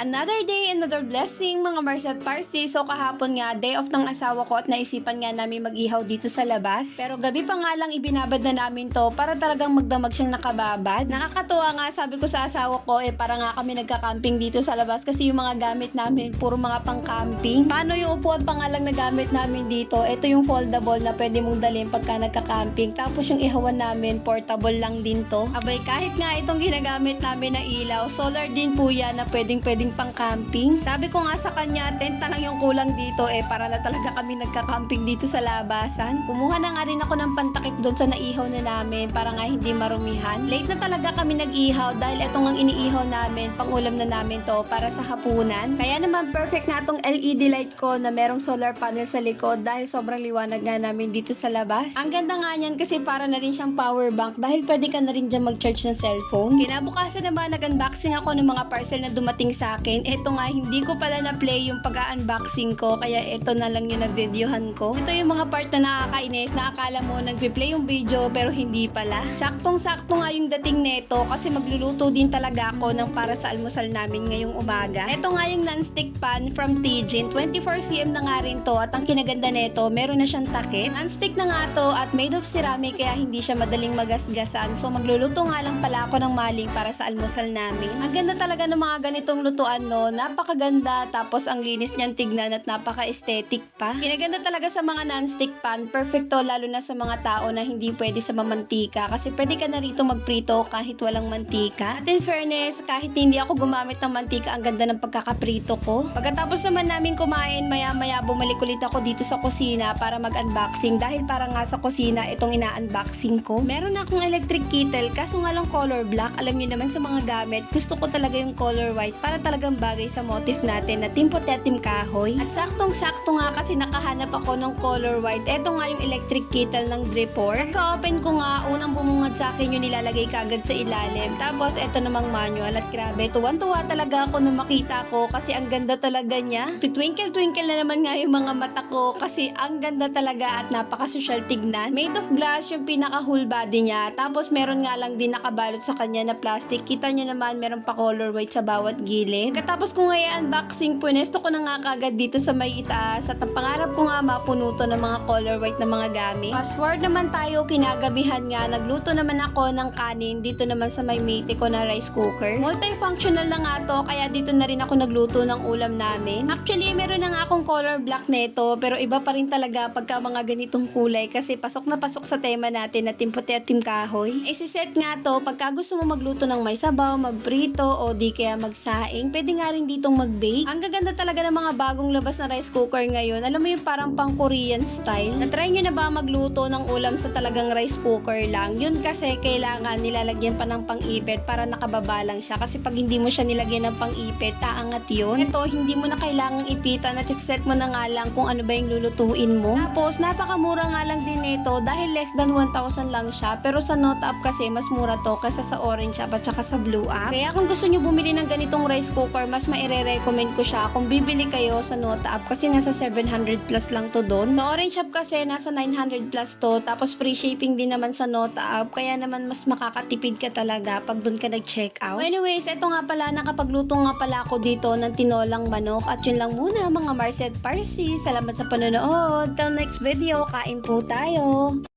Another day, another blessing mga Mars at Parsi. So kahapon nga, day off ng asawa ko at naisipan nga namin mag-ihaw dito sa labas. Pero gabi pa nga lang ibinabad na namin to para talagang magdamag siyang nakababad. Nakakatuwa nga sabi ko sa asawa ko eh para nga kami nagka-camping dito sa labas kasi yung mga gamit namin puro mga pang-camping. Paano yung upuan pa nga lang na gamit namin dito? Ito yung foldable na pwede mong dalhin pagka nagka-camping. Tapos yung ihawan namin portable lang din to. Abay kahit nga itong ginagamit namin na ilaw, solar din po yan na pwedeng pwedeng pang camping. Sabi ko nga sa kanya, tent na lang yung kulang dito eh para na talaga kami nagka-camping dito sa labasan. Kumuha na nga rin ako ng pantakip doon sa naihaw na namin para nga hindi marumihan. Late na talaga kami nag-ihaw dahil itong ang iniihaw namin, pangulam na namin to para sa hapunan. Kaya naman perfect nga tong LED light ko na merong solar panel sa likod dahil sobrang liwanag nga namin dito sa labas. Ang ganda nga niyan kasi para na rin siyang power bank dahil pwede ka na rin dyan mag-charge ng cellphone. Kinabukasan naman nag-unboxing ako ng mga parcel na dumating sa akin. Ito nga, hindi ko pala na-play yung pag-unboxing ko kaya ito na lang yung na-videohan ko. Ito yung mga part na nakakainis na akala mo nag-replay yung video pero hindi pala. Saktong-sakto nga yung dating neto kasi magluluto din talaga ako ng para sa almusal namin ngayong umaga. Ito nga yung non-stick pan from Tijin. 24cm na nga rin to at ang kinaganda neto, meron na siyang takip. Non-stick na nga to at made of ceramic kaya hindi siya madaling magasgasan. So magluluto nga lang pala ako ng maling para sa almusal namin. Ang ganda talaga ng mga ganitong lutuan no. Napakaganda tapos ang linis niyan tignan at napaka-aesthetic pa. Kinaganda talaga sa mga non-stick pan. Perfecto lalo na sa mga tao na hindi pwede sa mamantika kasi pwede ka na rito magprito kahit walang mantika. At in fairness, kahit hindi ako gumamit ng mantika, ang ganda ng pagkakaprito ko. Pagkatapos naman namin kumain, maya-maya bumalik ulit ako dito sa kusina para mag-unboxing dahil para nga sa kusina itong ina-unboxing ko. Meron akong electric kettle kaso nga lang color black. Alam niyo naman sa mga gamit, gusto ko talaga yung color white para talagang bagay sa motif natin na timpotetim kahoy. At saktong-sakto nga kasi nakahanap ako ng color white. Ito nga yung electric kettle ng Dripor. Pagka-open ko nga, unang bumungad sa akin yung nilalagay kagad sa ilalim. Tapos ito namang manual at grabe, tuwan-tuwa talaga ako nung makita ko kasi ang ganda talaga niya. Twinkle-twinkle na naman nga yung mga mata ko kasi ang ganda talaga at napaka-social tignan. Made of glass yung pinaka-whole body niya. Tapos meron nga lang din nakabalot sa kanya na plastic. Kita nyo naman meron pa color white sa bawat gilid. Katapos ko nga i-unboxing, punesto ko na nga kagad dito sa may itaas at ang pangarap ko nga mapuno to ng mga color white na mga gamit. Fast forward naman tayo, kinagabihan nga, nagluto naman ako ng kanin dito naman sa may mate ko na rice cooker. Multifunctional na nga to, kaya dito na rin ako nagluto ng ulam namin. Actually, meron na nga akong color black neto, pero iba pa rin talaga pagka mga ganitong kulay kasi pasok na pasok sa tema natin na timpote at timkahoy. Isiset nga to, pagka gusto mo magluto ng may sabaw, magprito, o di kaya magsaing, pwede nga rin ditong mag-bake. Ang gaganda talaga ng mga bagong labas na rice cooker ngayon. Alam mo yung parang pang Korean style. Na-try nyo na ba magluto ng ulam sa talagang rice cooker lang? Yun kasi kailangan nilalagyan pa ng pang-ipit para nakababa lang siya. Kasi pag hindi mo siya nilagyan ng pang-ipit, taangat yun. Ito, hindi mo na kailangang ipitan at set mo na nga lang kung ano ba yung lulutuin mo. Tapos, napakamura nga lang din nito dahil less than 1,000 lang siya. Pero sa Note App kasi, mas mura to kaysa sa Orange App at saka sa Blue App. Kaya kung gusto nyo bumili ng ganitong rice cooker, mas maire-recommend ko siya kung bibili kayo sa Note App kasi nasa 700 plus lang to doon. Sa Orange App kasi, nasa 900 plus to. Tapos free shipping din naman sa Note App. Kaya naman mas makakatipid ka talaga pag doon ka nag-check out. Anyways, ito nga pala, nakapagluto nga pala ako dito ng tinolang manok. At yun lang muna mga Marset Parsi. Salamat sa panonood. Till next video, kain po tayo.